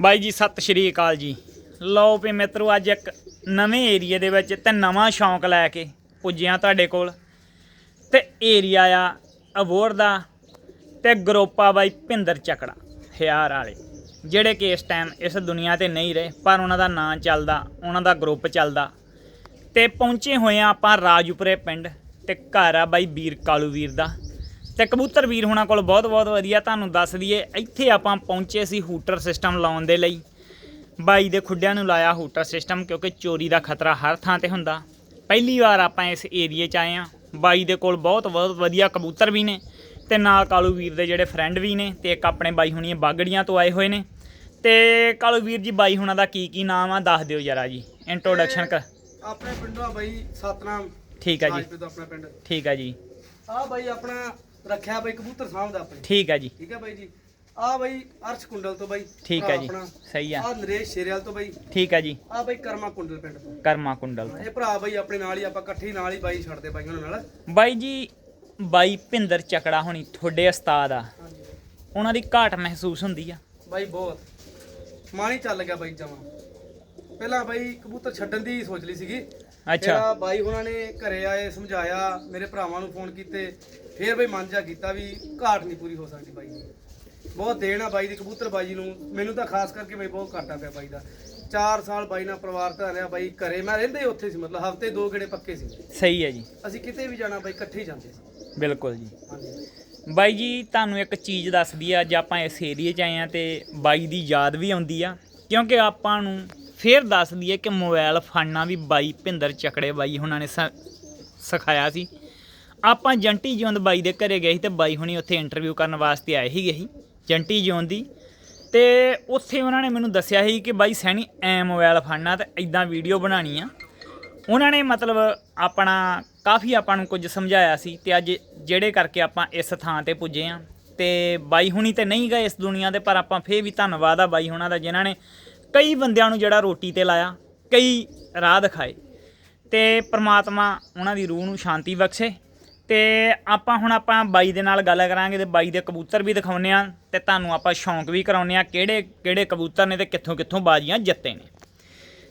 ਬਾਈ ਜੀ, ਸਤਿ ਸ਼੍ਰੀ ਅਕਾਲ ਜੀ। ਲਓ ਵੀ ਮਿੱਤਰੋ, ਅੱਜ ਇੱਕ ਨਵੇਂ ਏਰੀਏ ਦੇ ਵਿੱਚ ਤੇ ਨਵਾਂ ਸ਼ੌਂਕ ਲੈ ਕੇ ਪੁੱਜਿਆ ਤੁਹਾਡੇ ਕੋਲ। ਤੇ ਏਰੀਆ ਆ ਅਬੋਰ ਦਾ ਤੇ ਗਰੋਪਾ ਬਾਈ ਭਿੰਦਰ ਚੱਕੜਾ ਹਿਆਰ ਵਾਲੇ। ਜਿਹੜੇ ਕਿ ਇਸ ਟਾਈਮ ਇਸ ਦੁਨੀਆ ਤੇ ਨਹੀਂ ਰਹੇ, ਪਰ ਉਹਨਾਂ ਦਾ ਨਾਂ ਚੱਲਦਾ, ਉਹਨਾਂ ਦਾ ਗਰੁੱਪ ਚੱਲਦਾ। ਤੇ ਪਹੁੰਚੇ ਹੋਏ ਆ ਆਪਾਂ ਰਾਜੂਪੁਰੇ ਪਿੰਡ ਤੇ ਘਰ ਆ ਬਾਈ ਵੀਰ ਕਾਲੂ ਵੀਰ ਦਾ। ਤੇ ਕਬੂਤਰ ਵੀਰ ਹੁਣਾਂ ਕੋਲ ਬਹੁਤ ਬਹੁਤ ਵਧੀਆ ਤੁਹਾਨੂੰ ਦੱਸ ਦਈਏ ਇੱਥੇ ਆਪਾਂ ਪਹੁੰਚੇ ਸੀ ਹੂਟਰ ਸਿਸਟਮ ਲਾਉਣ ਦੇ ਲਈ। ਬਾਈ ਦੇ ਖੁੱਡਿਆਂ ਨੂੰ ਲਾਇਆ ਹੂਟਰ ਸਿਸਟਮ ਕਿਉਂਕਿ ਚੋਰੀ ਦਾ ਖਤਰਾ ਹਰ ਥਾਂ ਤੇ ਹੁੰਦਾ। ਪਹਿਲੀ ਵਾਰ ਆਪਾਂ ਇਸ ਏਰੀਏ 'ਚ ਆਏ ਆ ਬਾਈ ਦੇ ਕੋਲ ਬਹੁਤ ਬਹੁਤ ਵਧੀਆ ਕਬੂਤਰ ਵੀ ਨੇ ਤੇ ਨਾਲ ਕਾਲੂ ਵੀਰ ਦੇ ਜਿਹੜੇ ਫਰੈਂਡ ਵੀ ਨੇ ਤੇ ਇੱਕ ਆਪਣੇ ਬਾਈ ਹੁਣੀ ਬਾਗੜੀਆਂ ਤੋਂ ਆਏ ਹੋਏ ਨੇ। ਤੇ ਕਾਲੂ ਵੀਰ ਜੀ ਬਾਈ ਹੁਣਾਂ ਦਾ ਕੀ ਕੀ ਨਾਮ ਆ ਦੱਸ ਦਿਓ ਜਰਾ ਜੀ। ਇੰਟਰੋਡਕਸ਼ਨ ਕਰ। ਆਪਣੇ ਪਿੰਡੋਂ ਆ ਬਾਈ ਸਤਨਾਮ। ਠੀਕ ਆ ਜੀ। ਆਪਣਾ ਪਿੰਡ। ਠੀਕ ਆ ਜੀ। ਆ ਬਾਈ ਆਪਣਾ ਰੱਖਿਆ ਬਾਈ ਕਬੂਤਰ ਸਾਹਮਣੇ ਆਪਣੇ। ਠੀਕ ਆ ਜੀ। ਠੀਕ ਹੈ ਬਾਈ ਜੀ। ਆ ਬਾਈ ਅਰਸ਼ ਕੁੰਡਲ ਤੋਂ ਬਾਈ ਠੀਕ ਆ ਜੀ। ਆਪਣਾ। ਸਹੀ ਆ। ਆ ਨਰੇਸ਼ ਸ਼ੇਰੇਵਾਲ ਤੋਂ ਬਾਈ। ਠੀਕ ਆ ਜੀ। ਆ ਬਾਈ ਕਰਮਾ ਕੁੰਡਲ ਪਿੰਡ ਤੋਂ। ਕਰਮਾ ਕੁੰਡਲ ਇਹ ਭਰਾ ਬਾਈ ਆਪਣੇ ਨਾਲ ਹੀ ਆਪਾਂ ਇਕੱਠੇ ਹੀ ਨਾਲ ਹੀ ਬਾਈ ਛੱਡਦੇ ਬਾਈ ਉਹਨਾਂ ਨਾਲ। ਬਾਈ ਜੀ ਬਾਈ ਭਿੰਦਰ ਚੱਕੜਾ ਹੁਣੀ ਤੁਹਾਡੇ ਉਸਤਾਦ ਆ। ਹਾਂਜੀ। ਉਹਨਾਂ ਦੀ ਘਾਟ ਮਹਿਸੂਸ ਹੁੰਦੀ ਆ। ਬਾਈ ਬਹੁਤ। ਮਾਣੀ ਚੱਲ ਗਿਆ ਬਾਈ ਜਮਾ। ਪਹਿਲਾਂ ਬਾਈ ਕਬੂਤਰ ਛੱਡਣ ਦੀ ਸੋਚ ਲਈ ਸੀਗੀ। ਅੱਛਾ। ਬਾਈ ਉਹਨਾਂ ਨੇ ਘਰੇ ਆਏ ਸਮਝਾਇਆ ਮੇਰੇ ਭਰਾਵਾਂ ਨੂੰ ਫੋਨ ਕੀਤੇ। ਫੇਰ ਬਈ ਮਨ ਜਾ ਕੀਤਾ ਵੀ ਘਾਟ ਨਹੀਂ ਪੂਰੀ ਹੋ ਸਕਦੀ ਬਾਈ ਦੀ। ਬਹੁਤ ਦੇਣ ਆ ਬਾਈ ਦੀ ਕਬੂਤਰ ਬਾਜੀ ਨੂੰ। ਮੈਨੂੰ ਤਾਂ ਖਾਸ ਕਰਕੇ ਬਈ ਬਹੁਤ ਘਾਟਾ ਪਿਆ ਬਾਈ ਦਾ। 4 ਸਾਲ ਬਾਈ ਨਾਲ ਪਰਿਵਾਰ ਧਾਰਿਆ ਬਾਈ ਘਰੇ। ਮੈਂ ਰਹਿੰਦੇ ਹੀ ਉੱਥੇ ਸੀ ਮਤਲਬ ਹਫ਼ਤੇ ਦੋ ਗੇੜੇ ਪੱਕੇ ਸੀ। ਸਹੀ ਹੈ ਜੀ। ਅਸੀਂ ਕਿਤੇ ਵੀ ਜਾਣਾ ਬਾਈ ਇਕੱਠੇ ਹੀ ਜਾਂਦੇ ਸੀ। ਬਿਲਕੁਲ ਜੀ। ਹਾਂਜੀ। ਬਾਈ ਜੀ ਤੁਹਾਨੂੰ ਇੱਕ ਚੀਜ਼ ਦੱਸਦੀ ਆ ਅੱਜ ਆਪਾਂ ਇਸ ਏਰੀਏ 'ਚ ਆਏ ਆ ਤੇ ਬਾਈ ਦੀ ਯਾਦ ਵੀ ਆਉਂਦੀ ਆ। ਕਿਉਂਕਿ ਆਪਾਂ ਨੂੰ ਫੇਰ ਦੱਸ ਦਈਏ ਕਿ ਮੋਬਾਈਲ ਫੜਨਾ ਵੀ ਬਾਈ ਭਿੰਦਰ ਚੱਕੜੇ ਬਾਈ ਉਹਨਾਂ ਨੇ ਸਿਖਾਇਆ ਸੀ। ਆਪਾਂ ਜੰਟੀ ਜਿਉਂਦ ਬਾਈ ਦੇ ਘਰੇ ਗਏ ਸੀ ਤੇ ਬਾਈ ਹੁਣੀ ਉੱਥੇ ਇੰਟਰਵਿਊ ਕਰਨ ਵਾਸਤੇ ਆਏ ਸੀਗੇ ਸੀ ਜੰਟੀ ਜਿਉਂਦ ਦੀ। ਤੇ ਉੱਥੇ ਉਹਨਾਂ ਨੇ ਮੈਨੂੰ ਦੱਸਿਆ ਸੀ ਕਿ ਬਾਈ ਸੈਣੀ ਐ ਮੋਬਾਈਲ ਫੜਨਾ ਤੇ ਐਦਾਂ ਵੀਡੀਓ ਬਣਾਉਣੀ ਆ। ਉਹਨਾਂ ਨੇ ਮਤਲਬ ਆਪਣਾ, ਕਾਫੀ ਆਪਾਂ ਨੂੰ ਕੁਝ ਸਮਝਾਇਆ ਸੀ ਤੇ ਅੱਜ ਜਿਹੜੇ ਕਰਕੇ ਆਪਾਂ ਇਸ ਥਾਂ ਤੇ ਪੁੱਜੇ ਆ। ਤੇ ਬਾਈ ਹੁਣੀ ਤੇ ਨਹੀਂ ਗਏ ਇਸ ਦੁਨੀਆ ਦੇ, ਪਰ ਆਪਾਂ ਫੇਰ ਵੀ ਧੰਨਵਾਦ ਆ ਬਾਈ ਹੁਣਾਂ ਦਾ ਜਿਨ੍ਹਾਂ ਨੇ ਕਈ ਬੰਦਿਆਂ ਨੂੰ ਜਿਹੜਾ ਰੋਟੀ ਤੇ ਲਾਇਆ, ਕਈ ਰਾਹ ਦਿਖਾਏ। ਤੇ ਪ੍ਰਮਾਤਮਾ ਉਹਨਾਂ ਦੀ ਰੂਹ ਨੂੰ ਸ਼ਾਂਤੀ ਬਖਸ਼ੇ। ਤੇ ਆਪਾਂ ਹੁਣ ਆਪਾਂ ਬਾਈ ਦੇ ਨਾਲ ਗੱਲ ਕਰਾਂਗੇ ਤੇ ਬਾਈ ਦੇ ਕਬੂਤਰ ਵੀ ਦਿਖਾਉਨੇ ਆ ਤੇ ਤੁਹਾਨੂੰ ਆਪਾਂ ਸ਼ੌਂਕ ਵੀ ਕਰਾਉਨੇ ਆ ਕਿਹੜੇ ਕਿਹੜੇ ਕਬੂਤਰ ਨੇ ਤੇ ਕਿੱਥੋਂ ਕਿੱਥੋਂ ਬਾਜੀਆਂ ਜਿੱਤੇ ਨੇ।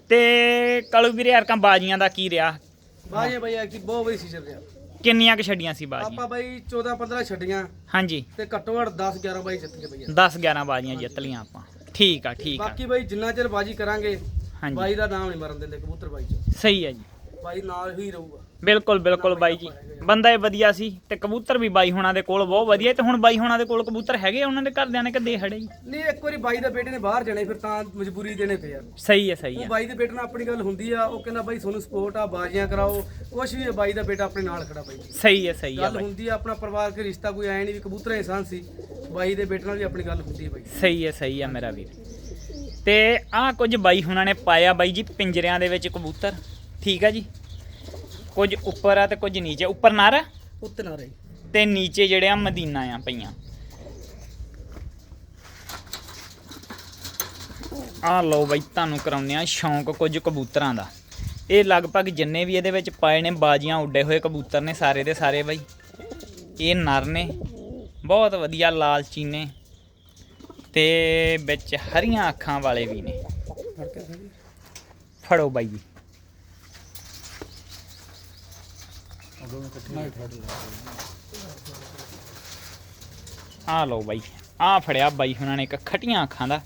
ਤੇ ਕਾਲੂ ਵੀਰੇ ਯਾਰ ਬਾਜੀਆਂ ਦਾ ਕੀ ਰਿਹਾ? ਬਾਈ ਬਾਈ ਆ ਕਿ ਬਹੁਤ ਵਧੀਆ ਸੀਜ਼ਨ ਰਿਹਾ। ਕਿੰਨੀਆਂ ਕੁ ਛੱਡੀਆਂ ਸੀ ਬਾਜੀਆਂ? ਆਪਾਂ ਬਾਈ 14 15 ਛੱਡੀਆਂ। ਹਾਂਜੀ। ਤੇ ਘੱਟੋ ਘੱਟ 10 11 ਬਾਈ ਜਿੱਤ ਗਏ ਬਾਈ। 10 11 ਬਾਜੀਆਂ ਜਿੱਤ ਲੀਆਂ ਆਪਾਂ। ਠੀਕ ਆ ਠੀਕ ਆ। ਬਾਕੀ ਬਾਈ ਜਿੰਨਾ ਚਿਰ ਬਾਜੀ ਕਰਾਂਗੇ ਬਾਈ ਦਾ ਨਾਮ ਨਹੀਂ ਮਰਨ ਦਿੰਦੇ ਕਬੂਤਰ ਬਾਈ ਚ। ਸਹੀ ਹੈ ਜੀ। ਬਾਈ ਨਾਲ ਹੀ ਰਹੂਗਾ। ਬਿਲਕੁਲ ਬਿਲਕੁਲ ਬਾਈ ਜੀ। ਬੰਦਾ ਇਹ ਵਧੀਆ ਸੀ ਤੇ ਕਬੂਤਰ ਵੀ ਬਾਈ ਹੋਣਾ ਦੇ ਕੋਲ ਬਹੁਤ ਵਧੀਆ ਤੇ ਹੁਣ ਬਾਈ ਹੋਣਾ ਦੇ ਕੋਲ ਕਬੂਤਰ ਹੈਗੇ ਆ, ਉਹਨਾਂ ਦੇ ਘਰਦਿਆਂ ਨੇ ਕਿ ਦੇ ਹੜੇ ਨਹੀਂ ਇੱਕ ਵਾਰੀ ਬਾਈ ਦਾ ਬੇਟੇ ਨੇ ਬਾਹਰ ਜਾਣੇ ਫਿਰ ਤਾਂ ਮਜਬੂਰੀ ਦੇਣੇ ਪਏ ਆ। ਸਹੀ ਹੈ ਸਹੀ ਉਹ ਹੈ। ਬਾਈ ਦੇ ਬੇਟੇ ਨਾਲ ਆਪਣੀ ਗੱਲ ਹੁੰਦੀ ਆ ਉਹ ਕਹਿੰਦਾ ਬਾਈ ਤੁਹਾਨੂੰ ਸਪੋਰਟ ਆ ਬਾਜ਼ੀਆਂ ਕਰਾਓ ਕੁਛ ਵੀ ਆ ਬਾਈ ਦਾ ਬੇਟਾ ਆਪਣੇ ਨਾਲ ਖੜਾ ਬਾਈ ਸਹੀ ਹੈ ਸਹੀ ਹੈ ਗੱਲ ਬਾਈ। ਹੁੰਦੀ ਆ ਆਪਣਾ ਪਰਿਵਾਰ ਕੇ ਰਿਸ਼ਤਾ ਕੋਈ ਐ ਨਹੀਂ ਵੀ ਕਬੂਤਰ ਇਨਸਾਨ ਸੀ ਬਾਈ ਦੇ ਬੇਟੇ ਨਾਲ ਵੀ ਆਪਣੀ ਗੱਲ ਹੁੰਦੀ ਹੈ ਬਾਈ। ਸਹੀ ਹੈ ਸਹੀ ਹੈ ਮੇਰਾ ਵੀਰ। ਤੇ ਆਹ ਕੁਝ ਬਾਈ ਹੁਣਾਂ ਨੇ ਪਾਇਆ ਬਾਈ ਜੀ ਪਿੰਜਰਿਆਂ ਦੇ ਵਿੱਚ ਕਬੂਤਰ। ਠੀਕ ਹੈ ਜੀ। ਕੁਝ ਉੱਪਰ ਆ ਤੇ ਕੁਝ ਨੀਚੇ। ਉੱਪਰ ਨਰ? ਆ ਉੱਤੇ ਨਾ ਰਹੀ ਤੇ ਨੀਚੇ ਜਿਹੜੇ ਆ ਮਦੀਨਾ ਆ ਪਈਆਂ। ਆ ਲਓ ਬਾਈ ਤੁਹਾਨੂੰ ਕਰਾਉਂਦੇ ਆ ਸ਼ੌਂਕ ਕੁਝ ਕਬੂਤਰਾਂ ਦਾ। ਇਹ ਲਗਭਗ ਜਿੰਨੇ ਵੀ ਇਹਦੇ ਵਿੱਚ ਪਾਏ ਨੇ ਬਾਜੀਆਂ ਉੱਡੇ ਹੋਏ ਕਬੂਤਰ ਨੇ ਸਾਰੇ ਦੇ ਸਾਰੇ ਬਾਈ। ਇਹ ਨਰ ਨੇ। ਬਹੁਤ ਵਧੀਆ ਲਾਲਚੀ ਨੇ। ਤੇ ਵਿੱਚ ਹਰੀਆਂ ਅੱਖਾਂ ਵਾਲੇ ਵੀ ਨੇ। ਫੜੋ ਬਾਈ ਜੀ। ਆ ਲਓ ਬਾਈ ਆ ਫੜਿਆ ਬਾਈ ਉਹਨਾਂ ਨੇ ਇੱਕ ਖਟੀਆਂ ਅੱਖਾਂ ਦਾ।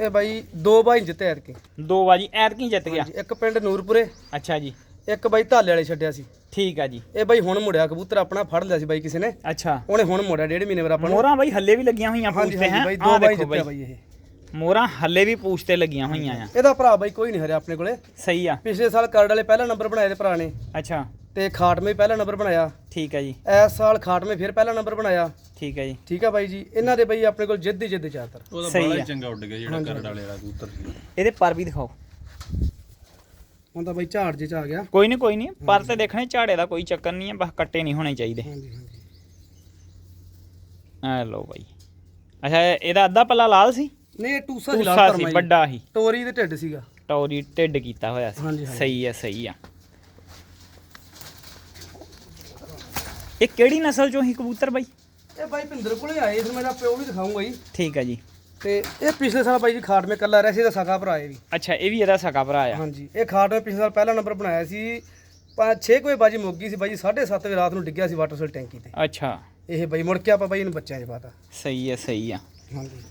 ਇਹ ਬਾਈ ਦੋ ਬਾਈ ਜਿੱਤੇ ਐਤਕੇ। ਦੋ ਬਾਜੀ ਐਤਕੀ ਜਿੱਤ ਗਿਆ। ਇੱਕ ਪਿੰਡ ਨੂਰਪੁਰੇ ਅੱਛਾ ਜੀ। ਇੱਕ ਬਾਈ ਧਾਲੇ ਵਾਲੇ ਛੱਡਿਆ ਸੀ। ਠੀਕ ਆ ਜੀ। ਇਹ ਬਾਈ ਹੁਣ ਮੁੜਿਆ ਕਬੂਤਰ ਆਪਣਾ ਫੜ ਲਿਆ ਸੀ ਬਾਈ ਕਿਸੇ ਨੇ। ਅੱਛਾ। ਉਹਨੇ ਹੁਣ ਮੁੜਿਆ ਡੇਢ ਮਹੀਨੇ ਬਾਅਦ ਆਪਾਂ ਨੂੰ। ਮੋਹਰਾਂ ਬਾਈ ਹੱਲੇ ਵੀ ਲੱਗੀਆਂ ਹੋਈਆਂ ਪੂਛ ਤੇ ਹੈ? ਬਾਈ ਦੋ ਬਾਈ ਜਿੱਤਿਆ ਬਾਈ। ਇਹ। ਮੋਹਰਾਂ ਹੱਲੇ ਵੀ ਪੂਛ ਤੇ ਲੱਗੀਆਂ ਹੋਈਆਂ ਆ। ਇਹਦਾ ਭਰਾ ਬਾਈ ਕੋਈ ਨਹੀਂ ਹਰਿਆ ਆਪਣੇ ਕੋਲੇ। ਸਹੀ ਆ। ਪਿਛਲੇ ਸਾਲ ਕਰੜ ਵਾਲੇ ਪਹਿਲਾ ਨੰਬਰ ਬਣਾਏ ਤੇ ਭਰਾ ਨੇ। ਅੱਛਾ। ਤੇ ਖਾਟਮੇ ਪਹਿਲਾ ਨੰਬਰ ਬਣਾਇਆ। ਠੀਕ ਆ ਜੀ। ਇਸ ਸਾਲ ਖਾਟਮੇ ਫਿਰ ਪਹਿਲਾ ਨੰਬਰ ਬਣਾਇਆ। ਠੀਕ ਆ ਜੀ। ਠੀਕ ਆ ਬਾਈ ਜੀ। ਇਹਨਾਂ ਦੇ ਬਾਈ ਆਪਣੇ ਕੋਲ ਜਿੱਦ ਹੀ ਜਿੱਦ ਜ਼ਿਆਦਾਤਰ। ਉਹਦਾ ਸਹੀ ਬੜਾ ਆ। ਹੀ ਚੰਗਾ ਉੱਡ ਗਿਆ ਜਿਹੜਾ ਕਰੜ ਵਾਲੇ ਵਾਲਾ ਕਬੂਤਰ ਸੀ। ਇਹਦੇ ਪਰ ਵੀ ਦਿਖਾਓ। ਹੁਣ ਤਾਂ ਬਾਈ ਝਾੜ ਜੇ ਚ ਆ ਗਿਆ। ਕੋਈ ਨਹੀਂ ਕੋਈ ਨਹੀਂ। ਪਰ ਤੇ ਦੇਖਣੇ ਝਾੜੇ ਦਾ ਕੋਈ ਚੱਕਰ ਨਹੀਂ ਹੈ ਬਸ ਕੱਟੇ ਨਹੀਂ ਹੋਣੇ ਚਾਹੀਦੇ। ਹਾਂਜੀ ਹਾਂਜੀ। ਆ ਲਓ ਬਾਈ। ਅੱਛਾ ਇਹਦਾ ਅੱਧਾ ਪੱਲਾ ਲਾਲ ਸੀ? ਨਹੀਂ ਇਹ ਟੂਸਾ ਸੀ ਲਾਲ ਟੂਸਾ ਸੀ ਧਰਮਾ ਜੀ। ਵੱਡਾ ਸੀ। ਟੋਰੀ ਦੇ ਢਿੱਡ ਸੀਗਾ। ਟੌਰੀ ਢਿੱਡ ਕੀਤਾ ਹੋਇਆ ਸੀ। ਹਾਂਜੀ। ਸਹੀ ਹੈ ਸਹੀ ਆ। ਇਹ ਕਿਹੜੀ ਨਸਲ ਚੋਂ ਹੀ ਕਬੂਤਰ ਬਾਈ? ਇਹ ਬਾਈ ਭਿੰਦਰ ਕੋਲੇ ਆਏ ਫਿਰ ਮੇਰਾ ਪਿਓ ਵੀ ਦਿਖਾਉਂਗਾ ਜੀ ਠੀਕ ਆ ਜੀ। ਤੇ ਇਹ ਪਿਛਲੇ ਸਾਲ ਬਾਈ ਜੀ ਖਾਟ ਮੇ ਕੱਲਾ ਰਿਹਾ ਸੀ ਇਹਦਾ ਸਕਾ ਭਰਾ ਇਹ ਵੀ। ਅੱਛਾ ਇਹ ਵੀ ਇਹਦਾ ਸਕਾ ਭਰਾ ਆ। ਹਾਂਜੀ ਇਹ ਖਾਟ ਮੇ ਪਿਛਲੇ ਸਾਲ ਪਹਿਲਾ ਨੰਬਰ ਬਣਾਇਆ ਸੀ। 6 ਵਜੇ ਬਾਜੀ ਮੁੱਕ ਗਈ ਸੀ ਬਾਈ 7:30 ਵਜੇ ਰਾਤ ਨੂੰ ਡਿੱਗਿਆ ਸੀ ਵਾਟਰ ਸੈਲ ਟੈਂਕੀ ਤੇ। ਅੱਛਾ। ਇਹ ਬਾਈ ਮੁੜ ਕੇ ਆਪਾਂ ਬਾਈ ਇਹਨੂੰ ਬੱਚਿਆਂ 'ਚ ਪਾਤਾ ਸਹੀ ਹੈ ਸਹੀ ਆ। ਹਾਂਜੀ।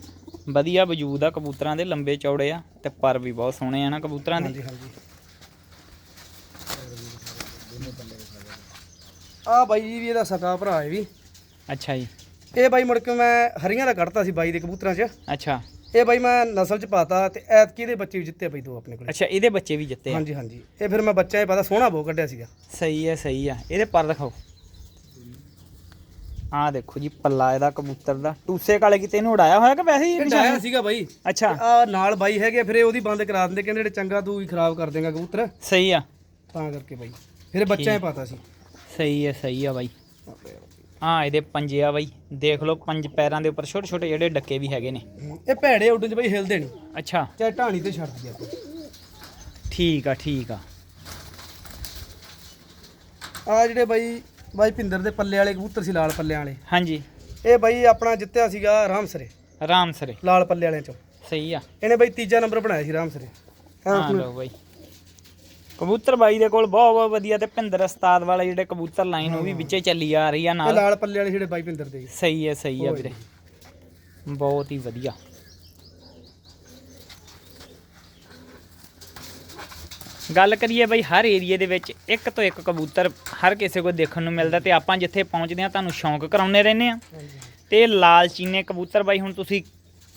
ਵਧੀਆ ਵਜੂਦ ਆ ਕਬੂਤਰਾਂ ਦੇ ਲੰਬੇ ਚੌੜੇ ਆ ਤੇ ਪਰ ਵੀ ਬਹੁਤ ਸੋਹਣੇ ਆ ਨਾ ਕਬੂਤਰਾਂ ਦੇ। ਹਾਂਜੀ ਹਾਂਜੀ। ਆ ਬਾਈ ਜੀ ਵੀ ਇਹਦਾ ਸਕਾ ਭਰਾ ਹੈ ਵੀ। ਅੱਛਾ ਜੀ। ਇਹ ਬਾਈ ਮੁੜ ਕੇ ਮੈਂ ਹਰੀਆਂ ਦਾ ਕੱਢਤਾ ਸੀ ਬਾਈ ਦੇ ਕਬੂਤਰਾਂ 'ਚ। ਅੱਛਾ। ਇਹ ਬਾਈ ਮੈਂ ਨਸਲ 'ਚ ਪਾਤਾ ਤੇ ਐਤਕੀ ਦੇ ਬੱਚੇ ਵੀ ਜਿੱਤੇ ਬਾਈ ਦੋ ਆਪਣੇ ਕੋਲ। ਅੱਛਾ ਇਹਦੇ ਬੱਚੇ ਵੀ ਜਿੱਤੇ ਆ? ਹਾਂਜੀ ਹਾਂਜੀ। ਇਹ ਫਿਰ ਮੈਂ ਬੱਚਾ ਇਹ ਪਤਾ ਸੋਹਣਾ ਬਹੁਤ ਕੱਢਿਆ ਸੀਗਾ। ਸਹੀ ਹੈ ਸਹੀ ਆ। ਇਹਦੇ ਪਰ ਦਿਖਾਓ। ਆ ਦੇਖੋ ਜੀ ਪੱਲਾ ਇਹਦਾ ਕਬੂਤਰ ਦਾ। ਟੂਸੇ ਕਾਲੇ ਕਿਤੇ ਇਹਨੂੰ ਉਡਾਇਆ ਹੋਇਆ ਕਿ ਵੈਸੇ ਹੀ ਇਹ ਨਿਸ਼ਾਨੀ? ਡਾਇਆ ਸੀਗਾ ਬਾਈ। ਅੱਛਾ। ਆ ਨਾਲ ਬਾਈ ਹੈਗੇ ਫਿਰ ਇਹ ਉਹਦੀ ਬੰਦ ਕਰਾ ਦਿੰਦੇ ਕਹਿੰਦੇ ਜਿਹੜੇ ਚੰਗਾ ਤੂੰ ਹੀ ਖਰਾਬ ਕਰ ਦੇਗਾ ਕਬੂਤਰ। ਸਹੀ ਆ। ਤਾਂ ਕਰਕੇ ਬਾਈ। ਫਿਰ ਇਹ ਬੱਚਾ ਹੀ ਪਾਤਾ ਸੀ। ਸਹੀ ਹੈ ਸਹੀ ਆ ਬਾਈ। ਆ ਇਹਦੇ ਪੰਜੇ ਆ ਬਾਈ। ਦੇਖ ਲਓ ਪੰਜ ਪੈਰਾਂ ਦੇ ਉੱਪਰ ਛੋਟੇ ਛੋਟੇ ਜਿਹੜੇ ਡੱਕੇ ਵੀ ਹੈਗੇ ਨੇ। ਇਹ ਭੈੜੇ ਉੱਡਣ 'ਚ ਬਾਈ ਹਿਲਦੇ ਨਹੀਂ। ਅੱਛਾ। ਚਾਹੇ ਢਾਣੀ ਤੇ ਛੱਡ ਦਿਆ ਠੀਕ ਆ ਠੀਕ ਆ। ਆ ਜਿਹੜੇ ਬਾਈ ਬਾਈ ਭਿੰਦਰ ਦੇ ਪੱਲੇ ਵਾਲੇ ਕਬੂਤਰ ਸੀ ਲਾਲ ਪੱਲਿਆਂ ਵਾਲੇ। ਹਾਂਜੀ। ਇਹ ਬਾਈ ਆਪਣਾ ਜਿੱਤਿਆ ਸੀਗਾ ਰਾਮਸਰੇ। ਆਰਾਮ ਸਰੇ ਲਾਲ ਪੱਲੇ ਵਾਲਿਆਂ ਚੋਂ। ਸਹੀ ਆ। ਇਹਨੇ ਬਾਈ ਤੀਜਾ ਨੰਬਰ ਬਣਾਇਆ ਸੀ ਰਾਮਸਰੇ। ਹਾਂ ਲਓ ਬਾਈ। ਕਬੂਤਰ ਬਾਈ ਦੇ ਕੋਲ ਬਹੁਤ ਬਹੁਤ ਵਧੀਆ ਤੇ ਭਿੰਦਰ ਉਸਤਾਦ ਵਾਲੇ ਜਿਹੜੇ ਕਬੂਤਰ ਲਾਈਨ ਉਹ ਵੀ ਵਿੱਚੇ ਚੱਲੀ ਆ ਰਹੀ ਆ ਇਹ ਨਾਲ। ਲਾਲ ਪੱਲੇ ਵਾਲੇ ਜਿਹੜੇ ਬਾਈ ਭਿੰਦਰ ਦੇ। ਸਹੀ ਹੈ ਸਹੀ ਆ ਵੀਰੇ। ਬਹੁਤ ਹੀ ਵਧੀਆ। ਗੱਲ ਕਰੀਏ ਬਈ ਹਰ ਏਰੀਏ ਦੇ ਵਿੱਚ ਇੱਕ ਤੋਂ ਇੱਕ ਕਬੂਤਰ ਹਰ ਕਿਸੇ ਕੋਲ ਦੇਖਣ ਨੂੰ ਮਿਲਦਾ ਤੇ ਆਪਾਂ ਜਿੱਥੇ ਪਹੁੰਚਦੇ ਆ ਤੁਹਾਨੂੰ ਸ਼ੌਂਕ ਕਰਾਉਨੇ ਰਹਿੰਦੇ ਆ ਤੇ ਲਾਲ ਚੀਨੇ ਕਬੂਤਰ ਬਾਈ ਹੁਣ ਤੁਸੀਂ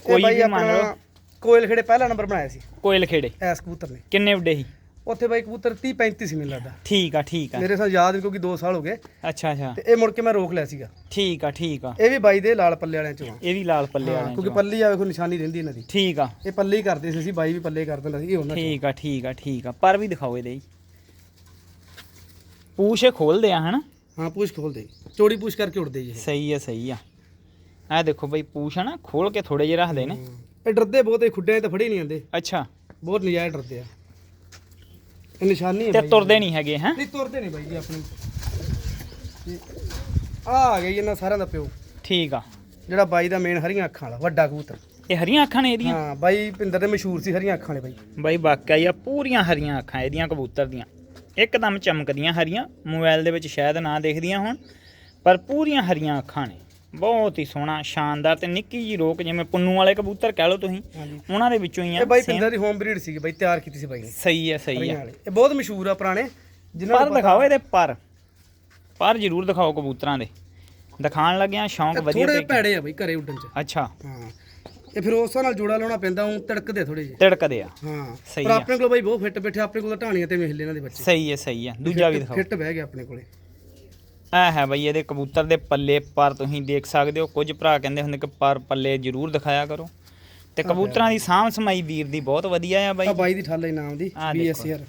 ਕੋਈ ਵੀ ਮੰਨ ਲਓ। ਕੋਇਲ ਖੇੜੇ ਪਹਿਲਾ ਨੰਬਰ ਬਣਾਇਆ ਸੀ। ਕੋਇਲ ਖੇੜੇ। ਐਸ ਕਬੂਤਰ ਨੇ। ਕਿੰਨੇ ਵੱਡੇ ਸੀ? ਉੱਥੇ ਬਾਈ ਕਬੂਤਰ 30 35 ਸੀ ਮੈਨੂੰ ਲੱਗਦਾ। ਠੀਕ ਆ ਠੀਕ ਆ। ਮੇਰੇ ਸਾਲ ਯਾਦ ਨਹੀਂ ਕਿਉਂਕਿ 2 ਸਾਲ ਹੋ ਗਏ। ਅੱਛਾ ਅੱਛਾ। ਤੇ ਇਹ ਮੁੜ ਕੇ ਮੈਂ ਰੋਕ ਲਿਆ ਸੀਗਾ। ਠੀਕ ਆ ਠੀਕ ਆ। ਇਹ ਵੀ ਬਾਈ ਦੇ ਲਾਲ ਪੱਲੇ ਵਾਲਿਆਂ ਚੋਂ ਆ। ਇਹ ਵੀ ਲਾਲ ਪੱਲੇ ਵਾਲੇ ਕਿਉਂਕਿ ਪੱਲੀ ਆ ਵੇਖੋ ਨਿਸ਼ਾਨੀ ਰਹਿੰਦੀ ਇਹਨਾਂ ਦੀ। ਠੀਕ ਆ। ਇਹ ਪੱਲੇ ਹੀ ਕਰਦੇ ਸੀ ਅਸੀਂ ਬਾਈ ਵੀ ਪੱਲੇ ਕਰ ਦਿੰਦਾ ਸੀ ਇਹ ਉਹਨਾਂ। ਠੀਕ ਆ ਠੀਕ ਆ ਠੀਕ ਆ। ਪਰ ਵੀ ਦਿਖਾਓ ਇਹਦੇ ਜੀ। ਪੂਛੇ ਖੋਲਦੇ ਆ ਹਨਾ? ਹਾਂ ਪੂਛ ਖੋਲਦੇ। ਚੋੜੀ ਪੂਛ ਕਰਕੇ ਉੜਦੇ ਜੀ ਇਹ। ਸਹੀ ਆ ਸਹੀ ਆ। ਆ ਦੇਖੋ ਬਈ ਪੂਛ ਹਨਾ ਖੋਲ ਕੇ ਥੋੜੇ ਜਿਹੇ ਰੱਖਦੇ ਨੇ। ਇਹ ਡਰਦੇ ਬਹੁਤ ਇਹ ਖੁੱਡਿਆਂ 'ਚ ਤਾਂ ਫੜੇ ਨਹੀਂ ਜਾਂਦੇ। ਅੱਛਾ। ਬਹੁਤ ਨਜਾਇਜ਼ ਡਰਦੇ ਆ। ਇਹ ਨਿਸ਼ਾਨੀ ਹੈ ਤੇ ਬਾਈ ਤੁਰਦੇ ਨਹੀਂ ਹੈਗੇ ਹੈ? ਨਹੀਂ ਤੁਰਦੇ ਨਹੀਂ ਬਾਈ ਜੀ ਆਪਣੀ। ਆ ਆ ਗਈ ਇਹਨਾਂ ਸਾਰਿਆਂ ਦਾ ਪਿਓ। ਠੀਕ ਆ। ਜਿਹੜਾ ਬਾਈ ਦਾ ਮੇਨ ਹਰੀਆਂ ਅੱਖਾਂ ਵਾਲਾ ਵੱਡਾ ਕਬੂਤਰ। ਇਹ ਹਰੀਆਂ ਅੱਖਾਂ ਨੇ ਇਹਦੀਆਂ? ਹਾਂ ਬਾਈ ਪਿੰਦਰ ਦੇ ਮਸ਼ਹੂਰ ਸੀ ਹਰੀਆਂ ਅੱਖਾਂ ਵਾਲੇ ਬਾਈ। ਬਾਈ ਵਾਕਿਆ ਹੀ ਆ ਪੂਰੀਆਂ ਹਰੀਆਂ ਅੱਖਾਂ ਇਹਦੀਆਂ ਕਬੂਤਰ ਦੀਆਂ। ਇੱਕਦਮ ਚਮਕਦੀਆਂ ਹਰੀਆਂ ਮੋਬਾਈਲ ਦੇ ਵਿੱਚ ਸ਼ਾਇਦ ਨਾ ਦੇਖਦੀਆਂ ਹੋਣ ਪਰ ਪੂਰੀਆਂ ਹਰੀਆਂ ਅੱਖਾਂ ਨੇ। ਬਹੁਤ ਹੀ ਸੋਹਣਾ ਸ਼ਾਨਦਾਰ ਤੇ ਨਿੱਕੀ ਜੀ ਰੋਕ ਜਿਵੇਂ ਪੁੰਨੂ ਵਾਲੇ ਕਬੂਤਰ ਕਹਿ ਲਓ ਤੁਸੀਂ। ਉਹਨਾਂ ਦੇ ਵਿੱਚੋਂ ਹੀ ਆ ਇਹ ਬਾਈ। ਪਿੰਦਰ ਦੀ ਹੋਮ ਬਰੀਡ ਸੀ ਬਾਈ ਤਿਆਰ ਕੀਤੀ ਸੀ ਬਾਈ ਨੇ। ਸਹੀ ਹੈ ਸਹੀ ਹੈ ਇਹ ਬਹੁਤ ਮਸ਼ਹੂਰ ਆ ਪੁਰਾਣੇ ਜਿਨ੍ਹਾਂ ਪਰ ਦਿਖਾਓ ਇਹਦੇ ਪਰ। ਪਰ ਜ਼ਰੂਰ ਦਿਖਾਓ ਕਬੂਤਰਾਂ ਦੇ। ਦਿਖਾਉਣ ਲੱਗਿਆ ਸ਼ੌਂਕ ਵਧੀਆ ਥੋੜੇ ਤਰੀਕੇ ਭੈੜੇ ਆ ਬਾਈ ਘਰੇ ਉੱਡਣ ਚ। ਅੱਛਾ। ਹਾਂ। ਇਹ ਫਿਰ ਉਸ ਨਾਲ ਜੋੜਾ ਲਾਉਣਾ ਪੈਂਦਾ ਉਹ ਤੜਕਦੇ ਥੋੜੇ ਜਿਹੇ। ਤਿੜਕਦੇ ਆ। ਹਾਂ। ਸਹੀ ਪਰ ਆ। ਆਪਣੇ ਕੋਲ ਬਾਈ ਬਹੁਤ ਫਿੱਟ ਬੈਠੇ ਆਪਣੇ ਕੋਲ ਤਾਂ ਢਾਣੀਆਂ ਤੇ ਮਿਹਲੇ ਇਹਨਾਂ ਦੇ ਬੱਚੇ। ਸਹੀ ਹੈ ਸਹੀ ਹੈ ਦੂਜਾ ਵੀ ਦਿਖਾਓ। ਫਿੱਟ ਬਹਿ ਗਿਆ ਆਪਣੇ ਕੋਲੇ। ਇਹ ਹੈ ਬਈ ਇਹਦੇ ਕਬੂਤਰ ਦੇ ਪੱਲੇ ਪਰ ਤੁਸੀਂ ਦੇਖ ਸਕਦੇ ਹੋ ਕੁਝ ਭਰਾ ਕਹਿੰਦੇ ਹੁੰਦੇ ਕਿ ਪਰ ਪੱਲੇ ਜ਼ਰੂਰ ਦਿਖਾਇਆ ਕਰੋ। ਤੇ ਕਬੂਤਰਾਂ ਦੀ ਸਾਂਭ ਸਮਾਈ ਵੀਰ ਦੀ ਬਹੁਤ ਵਧੀਆ ਆ ਬਾਈ। ਆ ਬਾਈ ਦੀ ਠੱਲ ਹੈ ਨਾਮ ਦੀ। ਬੀਐਸਆਰ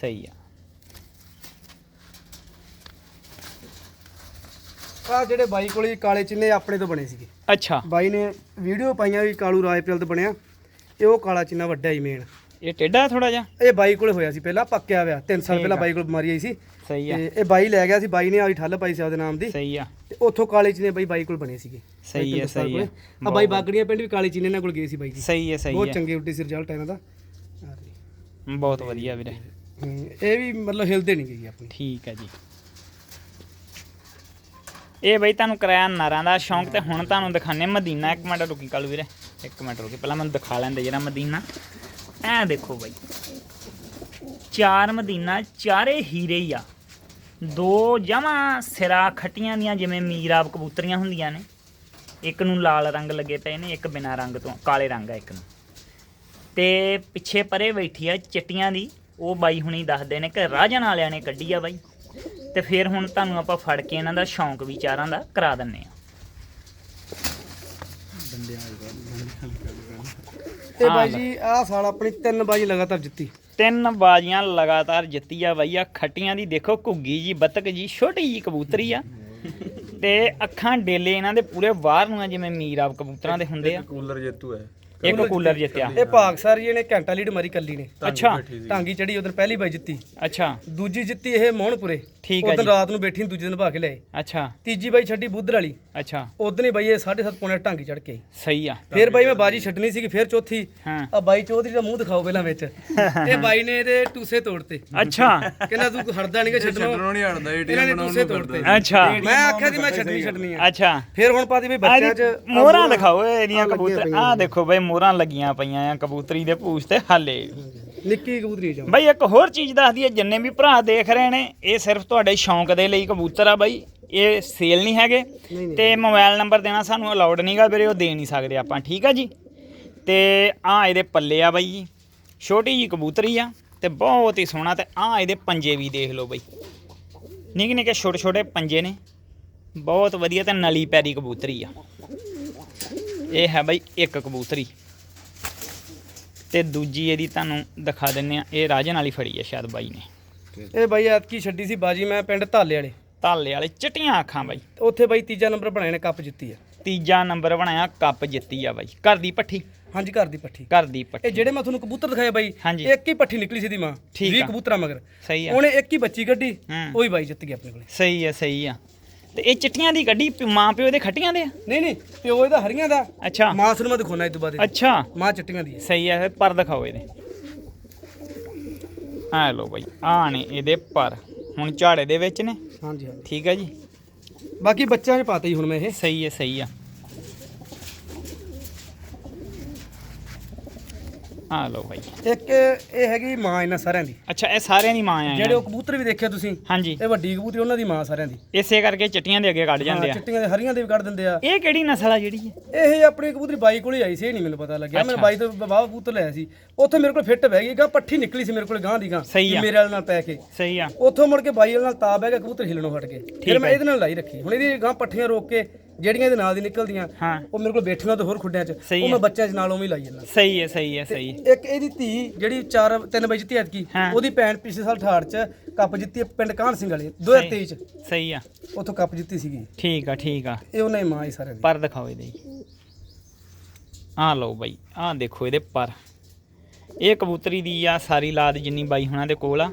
ਸਹੀ ਆ। ਆ ਜਿਹੜੇ ਬਾਈ ਕੋਲੇ ਕਾਲੇ ਚਿੰਨੇ ਆਪਣੇ ਤੋਂ ਬਣੇ ਸੀਗੇ। ਅੱਛਾ। ਬਾਈ ਨੇ ਵੀਡੀਓ ਪਾਈਆਂ ਵੀ ਕਾਲੂ ਰਾਜਪਾਲ ਤੋਂ ਬਣਿਆ ਇਹ ਉਹ ਕਾਲਾ ਚਿੰਨਾ ਵੱਡਾ ਹੀ ਮੇਨ ਇਹ ਟੇਢਾ ਥੋੜਾ ਜਿਹਾ? ਇਹ ਬਾਈ ਕੋਲੇ ਹੋਇਆ ਸੀ ਪਹਿਲਾਂ ਪੱਕਿਆ ਹੋਇਆ। 3 ਸਾਲ ਪਹਿਲਾਂ ਆ। ਬਾਈ ਕੋਲ ਬਿਮਾਰੀ ਆਈ ਸੀ। ਸਹੀ ਆ। ਤੇ ਇਹ ਬਾਈ ਲੈ ਗਿਆ ਸੀ ਬਾਈ ਨੇ ਆਈ ਠੱਲ ਪਾਈ ਸੀ ਉਹਦੇ ਨਾਮ ਦੀ। ਸਹੀ ਆ। ਤੇ ਉੱਥੋਂ ਕਾਲੇ ਚਿੰਨੇ ਬਾਈ ਬਾਈ ਕੋਲ ਬਣੇ ਸੀਗੇ। ਸਹੀ ਪਿੰਡ ਸਹੀ। ਕੋਲੇ। ਆ ਬਾਈ ਬਾਗੜੀਆਂ ਪਿੰਡ ਵੀ ਕਾਲੇ ਚਿੰਨੇ ਨਾਲ ਕੋਲ ਗਏ ਸੀ ਬਾਈ ਜੀ। ਸਹੀ ਹੈ ਸਹੀ ਬਹੁਤ ਹੈ ਚੰਗੇ ਉੱਡੇ ਸੀ ਰਿਜ਼ਲਟ ਇਹਨਾਂ ਦਾ। ਆ। ਬਹੁਤ ਵਧੀਆ ਵੀਰੇ। ਇਹ ਵੀ ਮਤਲਬ ਹਿਲਦੇ ਨਹੀਂ ਗਈ ਆਪਣੀ। ਠੀਕ ਹੈ ਜੀ। ਇਹ ਬਈ ਤੁਹਾਨੂੰ ਕਰਾਇਆ ਨਰਾਂ ਦਾ ਸ਼ੌਂਕ ਤੇ ਹੁਣ ਤੁਹਾਨੂੰ ਦਿਖਾਣੇ ਮਦੀਨਾ ਇੱਕ ਮਿੰਟ ਰੁਕੀ ਕਾਲੂ ਵੀਰੇ। ਇੱਕ ਮਿੰਟ ਰੁਕੀ ਪਹਿਲਾਂ ਮੈਨੂੰ ਦਿਖਾ ਲੈਂਦੇ ਜਿਹੜਾ ਮਦੀਨਾ। ਐ ਦੇਖੋ ਬਈ। ਚਾਰ ਮਦੀਨਾ, ਚਾਰੇ ਹੀਰੇ ਹੀ ਆ। ਦੋ ਜਮਾ ਸਿਰਾ ਖੱਟੀਆਂ ਦੀਆਂ, ਜਿਵੇਂ ਮੀਰਾਬ ਕਬੂਤਰੀਆਂ ਹੁੰਦੀਆਂ ਨੇ। ਇੱਕ ਨੂੰ ਲਾਲ ਰੰਗ ਲੱਗੇ ਪਏ ਨੇ, ਇੱਕ ਬਿਨਾ ਰੰਗ ਤੋਂ, ਕਾਲੇ ਰੰਗ ਆ ਇੱਕ ਨੂੰ। ਤੇ ਪਿੱਛੇ ਪਰੇ ਬੈਠੀ ਆ ਚਿੱਟੀਆਂ ਦੀ, ਉਹ ਬਾਈ ਹੁਣੀ ਦੱਸਦੇ ਨੇ ਕਿ ਰਾਜਨ ਵਾਲਿਆਂ ਨੇ ਕੱਢੀ ਆ ਬਾਈ। ਤੇ ਫਿਰ ਹੁਣ ਤੁਹਾਨੂੰ ਆਪਾਂ ਫੜ ਕੇ ਇਹਨਾਂ ਦਾ ਸ਼ੌਂਕ ਵੀ ਚਾਰਾਂ ਦਾ ਕਰਾ ਦਿੰਨੇ ਆ। ਤੇ ਬਾਈ। ਜੀ। ਆਹ ਸਾਲ ਆਪਣੀ ਤਿੰਨ ਬਾਜੀ ਲਗਾਤਾਰ ਜਿੱਤੀ। ਤਿੰਨ ਬਾਜ਼ੀਆਂ ਲਗਾਤਾਰ ਜਿੱਤੀ ਆ ਬਾਈ ਆ। ਖੱਟੀਆਂ ਦੀ ਦੇਖੋ ਘੁੱਗੀ ਜੀ ਬੱਤਕ ਜੀ ਛੋਟੀ ਜੀ ਕਬੂਤਰੀ ਆ। ਤੇ ਅੱਖਾਂ ਡੇਲੇ ਇਹਨਾਂ ਦੇ ਪੂਰੇ ਬਾਹਰ ਨੂੰ ਆ ਜਿਵੇਂ ਮੀਰਾਬ ਕਬੂਤਰਾਂ ਦੇ ਹੁੰਦੇ ਆ। ਕੂਲਰ ਜੇਤੂ ਹੈ। ਇੱਕ ਕੂਲਰ ਜਿੱਤਿਆ। ਇਹ ਭਾਗ ਸਰ ਜੀ ਨੇ ਘੰਟਾ ਲੀਡ ਮਾਰੀ ਕੱਲੀ ਨੇ। ਅੱਛਾ। ਢਾਂਗੀ ਚੜੀ ਉਦੋਂ ਪਹਿਲੀ ਬਾਈ ਜਿੱਤੀ। ਅੱਛਾ। ਦੂਜੀ ਜਿੱਤੀ ਇਹ ਮੋਹਣਪੁਰੇ ਠੀਕ ਹੈ ਉਦੋਂ ਜੀ। ਰਾਤ ਨੂੰ ਬੈਠੀ ਨੂੰ ਦੂਜੇ ਦਿਨ ਭਾ ਕੇ ਲਿਆਏ ਅੱਛਾ। ਤੀਜੀ ਬਾਈ ਛੱਡੀ ਬੁੱਧਰ ਵਾਲੀ। ਅੱਛਾ। ਉਦੋਂ ਹੀ ਬਾਈ ਇਹ 7.5 ਪੌਣੇ ਢਾਂਗੀ ਚੜ ਕੇ ਆਈ। ਸਹੀ ਆ। ਫਿਰ ਬਾਈ ਮੈਂ ਬਾਜੀ ਛੱਡਣੀ ਸੀਗੀ ਫਿਰ ਚੌਥੀ। ਹਾਂ। ਆ ਬਾਈ ਚੌਧਰੀ ਦਾ ਮੂੰਹ ਦਿਖਾਓ ਪਹਿਲਾਂ ਵਿੱਚ। ਇਹ ਬਾਈ ਨੇ ਇਹਦੇ ਟੂਸੇ ਤੋੜਤੇ। ਅੱਛਾ। ਕਹਿੰਦਾ ਤੂੰ ਹਟਦਾ ਨਹੀਂ ਕਿ ਛੱਡਣੋਂ। ਨਹੀਂ ਹਟਦਾ ਇਹਨਾਂ ਨੇ ਟੂਸੇ ਤੋੜਤੇ। ਅੱਛਾ। ਮੈਂ ਆਖਿਆ ਸੀ ਮੈਂ ਛੱਡਣੀ ਛੱਡਣੀ ਆ। ਅੱਛਾ। ਫਿਰ ਹੁਣ ਪਾਦੀ ਵੀ ਬੱਚਿਆਂ 'ਚ ਮੋਹਰਾਂ ਦਿਖਾਓ ਇਹਦੀਆਂ ਕਬੂਤਰ ਆਹ ਦੇਖੋ ਬਈ ਮੋਹਰਾਂ ਲੱਗੀਆਂ ਪਈਆਂ ਆ ਕਬੂਤਰੀ ਦੇ ਪੂਛ ਤੇ ਹਾਲੇ। ਨਿੱਕੀ ਕਬੂਤਰੀ ਜਾ ਬਈ ਇੱਕ ਹੋਰ ਚੀਜ਼ ਦੱਸ ਦਈਏ ਜਿੰਨੇ ਵੀ ਭਰਾ ਦੇਖ ਰਹੇ ਨੇ ਇਹ ਸਿਰਫ ਤੁਹਾਡੇ ਸ਼ੌਂਕ ਦੇ ਲਈ ਕਬੂਤਰ ਆ ਬਈ। ਇਹ ਸੇਲ ਨਹੀਂ ਹੈਗੇ। ਤੇ ਮੋਬਾਈਲ ਨੰਬਰ ਦੇਣਾ ਸਾਨੂੰ ਅਲਾਉਡ ਨਹੀਂਗਾ ਵੀਰੇ ਉਹ ਦੇ ਨਹੀਂ ਸਕਦੇ ਆਪਾਂ ਠੀਕ ਆ ਜੀ? ਤੇ ਆ ਇਹਦੇ ਪੱਲੇ ਆ ਬਈ ਜੀ। ਛੋਟੀ ਜੀ ਕਬੂਤਰੀ ਆ ਤੇ ਬਹੁਤ ਹੀ ਸੋਹਣਾ ਤੇ ਆ ਇਹਦੇ ਪੰਜੇ ਵੀ ਦੇਖ ਲਓ ਬਈ। ਨਿੱਕੇ ਨਿੱਕੇ ਛੋਟੇ ਛੋਟੇ ਪੰਜੇ ਨੇ। ਬਹੁਤ ਵਧੀਆ ਤੇ ਨਲੀ ਪੈਰੀ ਕਬੂਤਰੀ ਆ। ਇਹ ਹੈ ਬਈ ਇੱਕ ਕਬੂਤਰੀ। ਤੇ ਦੂਜੀ ਇਹਦੀ ਤੁਹਾਨੂੰ ਦਿਖਾ ਦਿੰਨੇ ਆ ਇਹ ਰਾਜਨ ਵਾਲੀ ਫੜੀ ਹੈ ਸ਼ਾਇਦ ਬਾਈ ਨੇ। ਇਹ ਬਾਈ ਐਤਕੀ ਛੱਡੀ ਸੀ ਬਾਜੀ ਮੈਂ ਪਿੰਡ ਧਾਲੇ ਵਾਲੇ। ਤਾਲੇ ਵਾਲੇ ਚਿੱਟੀਆਂ ਅੱਖਾਂ ਬਾਈ। ਉੱਥੇ ਬਾਈ ਤੀਜਾ ਨੰਬਰ ਬਣਾਏ ਨੇ ਕੱਪ ਜਿੱਤੀ ਆ। ਤੀਜਾ ਨੰਬਰ ਬਣਾਇਆ ਕੱਪ ਜਿੱਤੀ ਆ ਬਾਈ। ਘਰ ਦੀ ਪੱਠੀ। ਹਾਂਜੀ ਘਰ ਦੀ ਪੱਠੀ। ਘਰ ਦੀ ਇਹ ਪੱਠੀ ਜਿਹੜੇ ਮੈਂ ਤੁਹਾਨੂੰ ਕਬੂਤਰ ਦਿਖਾਏ ਬਾਈ। ਇੱਕ ਹੀ ਪੱਠੀ ਨਿਕਲੀ ਸੀ ਦੀ ਮਾਂ ਠੀਕ 20 ਆ। ਕਬੂਤਰਾਂ ਮਗਰ। ਸਹੀ ਆ। ਉਹਨੇ ਇੱਕ ਹੀ ਬੱਚੀ ਕੱਢੀ। ਉਹ ਬਾਈ ਜਿੱਤ ਗਿਆ ਆਪਣੇ ਕੋਲੇ। ਸਹੀ ਆ ਸਹੀ ਆ। ਤੇ ਇਹ ਚਿੱਟੀਆਂ ਦੀ ਗੱਡੀ ਪ- ਮਾਂ ਪਿਓ ਦੇ ਖੱਟੀਆਂ ਦੇ ਆ? ਨਹੀਂ ਨਹੀਂ ਪਿਓ ਇਹਦਾ ਹਰੀਆਂ ਦਾ। ਅੱਛਾ। ਮਾਂ ਨੂੰ ਮੈਂ ਦਿਖਾਉਣਾ ਇਹ ਤੋਂ ਬਾਅਦ। ਅੱਛਾ। ਮਾਂ ਚਿੱਟੀਆਂ ਦੀ। ਹੈ ਸਹੀ ਫਿਰ ਪਰ ਦਿਖਾਓ ਇਹਦੇ। ਆ ਲੋ ਬਾਈ ਆ ਨੇ ਇਹਦੇ ਪਰ। ਹੁਣ ਝਾੜੇ ਦੇ ਵਿੱਚ ਨੇ। ਹਾਂਜੀ ਹਾਂਜੀ। ਠੀਕ ਆ ਜੀ। ਬਾਕੀ ਬੱਚਿਆਂ 'ਚ ਪਾਤੇ ਹੀ ਹੁਣ ਮੈਂ ਇਹ। ਸਹੀ ਹੈ ਸਹੀ ਆ। ਆ ਲੋ ਬਾਈ। ਇੱਕ ਇਹ ਹੈਗੀ ਮਾਂ ਇਹਨਾਂ ਸਾਰਿਆਂ ਦੀ। ਅੱਛਾ ਇਹ ਸਾਰਿਆਂ ਦੀ ਮਾਂ ਆ ਜਿਹੜੇ ਉਹ ਕਬੂਤਰ ਵੀ ਦੇਖਿਆ ਤੁਸੀਂ? ਹਾਂਜੀ। ਇਹ ਵੱਡੀ ਕਬੂਤਰੀ ਉਹਨਾਂ ਦੀ ਮਾਂ ਸਾਰਿਆਂ ਦੀ। ਇਸੇ ਕਰਕੇ ਚਿੱਟੀਆਂ ਦੇ ਅੱਗੇ ਕੱਢ ਜਾਂਦੇ ਹਾਂ, ਆ। ਚਿੱਟੀਆਂ ਦੇ ਹਰੀਆਂ ਦੇ ਵੀ ਕੱਢ ਦਿੰਦੇ ਆ। ਇਹ ਕਿਹੜੀ ਨਸਲ ਆ ਜਿਹੜੀ? ਹੈ ਇਹ ਆਪਣੀ ਕਬੂਤਰੀ ਬਾਈ ਕੋਲ ਹੀ ਆਈ ਸੀ ਇਹ ਨਹੀਂ ਮੈਨੂੰ ਪਤਾ ਲੱਗਿਆ। ਮੈਂ ਬਾਈ ਤੋਂ ਬਾਬਾ ਕਬੂਤਰ ਲਿਆ ਸੀ। ਉੱਥੇ ਮੇਰੇ ਕੋਲ ਫਿੱਟ ਬਹਿ ਗਈ ਗਾ ਪੱਠੀ ਨਿਕਲੀ ਸੀ ਮੇਰੇ ਕੋਲ ਗਾਂ ਦੀ ਗਾਂ। ਮੇਰੇ ਵਾਲੇ ਨਾਲ ਪੈ ਕੇ। ਸਹੀ ਆ। ਉੱਥੋਂ ਮੁੜ ਕੇ ਬਾਈ ਵਾਲੇ ਨਾਲ ਤਾਂ ਬਹਿ ਗਿਆ ਕਬੂਤਰ ਹਿੱਲਣੋਂ ਹਟ ਕੇ ਫਿਰ ਮੈਂ ਇਹਦੇ ਨਾਲ ਲਾਈ ਰੱਖੀ। ਹੁਣ ਇਹਦੀ ਗਾਂ ਪੱਠੀਆਂ ਰੋਕ ਕੇ ਜਿਹੜੀਆਂ ਇਹਦੇ ਨਾਲ ਦੀ ਨਿਕਲਦੀਆਂ ਹਾਂ। ਉਹ ਮੇਰੇ ਕੋਲ ਬੈਠੀਆਂ ਤੇ ਹੋਰ ਖੁੱਡਿਆਂ 'ਚ। ਸਹੀ ਉਹ। ਮੈਂ ਬੱਚਿਆਂ 'ਚ ਨਾਲ ਉਵੇਂ ਹੀ ਲਾਈ ਜਾਂਦਾ। ਸਹੀ ਹੈ ਸਹੀ ਹੈ ਸਹੀ ਹੈ। ਇੱਕ ਇਹਦੀ ਧੀ ਜਿਹੜੀ 4 3 ਵਜੇ ਜਿੱਤੀ ਐਤਕੀ ਹਾਂ। ਉਹਦੀ ਭੈਣ ਪਿਛਲੇ ਸਾਲ ਠਾੜ 'ਚ ਕੱਪ ਜਿੱਤੀ ਹੈ ਪਿੰਡ ਕਾਹਨ ਸਿੰਘ ਵਾਲੇ 2023 'ਚ। ਸਹੀ ਆ। ਉੱਥੋਂ ਕੱਪ ਜਿੱਤੀ ਸੀਗੀ। ਠੀਕ ਆ ਠੀਕ ਆ। ਇਹ ਉਹਨਾਂ ਦੀ ਮਾਂ ਹੀ ਸਾਰਿਆਂ ਦੀ। ਪਰ ਦਿਖਾਓ ਇਹਦੇ। ਆ ਲਓ ਬਾਈ ਆ ਦੇਖੋ ਇਹਦੇ ਪਰ। ਇਹ ਕਬੂਤਰੀ ਦੀ ਆ ਸਾਰੀ ਲਾਦ ਜਿੰਨੀ ਬਾਈ ਹੁਣਾਂ ਦੇ ਕੋਲ ਆ।